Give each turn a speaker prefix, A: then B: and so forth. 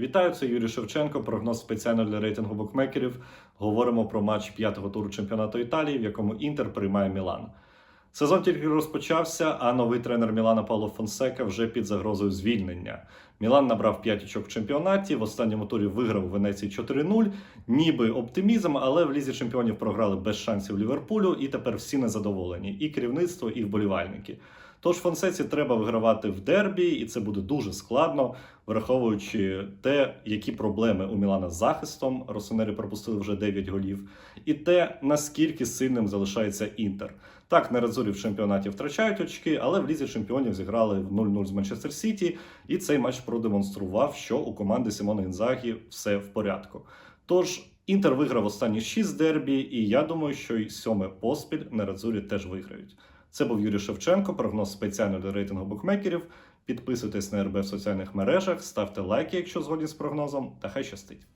A: Вітаю, це Юрій Шевченко. Прогноз спеціально для рейтингу букмекерів. Говоримо про матч п'ятого туру чемпіонату Італії, в якому Інтер приймає Мілан. Сезон тільки розпочався, а новий тренер Мілана Пауло Фонсека вже під загрозою звільнення. Мілан набрав 5 очок в чемпіонаті. В останньому турі виграв у Венеції 4-0. Ніби оптимізм, але в лізі чемпіонів програли без шансів Ліверпулю, і тепер всі незадоволені: і керівництво, і вболівальники. Тож Фонсеці треба вигравати в дербі, і це буде дуже складно, враховуючи те, які проблеми у Мілана з захистом. Росонери пропустили вже 9 голів, і те, наскільки сильним залишається Інтер. Так, Нерадзурі в чемпіонаті втрачають очки, але в лізі чемпіонів зіграли в 0-0 з Манчестер Сіті, і цей матч продемонстрував, що у команди Сімона Інзагі все в порядку. Тож Інтер виграв останні 6 дербі, і я думаю, що й сьоме поспіль Нерадзурі теж виграють. Це був Юрій Шевченко, прогноз спеціально для рейтингу букмекерів. Підписуйтесь на РБ в соціальних мережах, ставте лайки, якщо згодні з прогнозом, та хай щастить.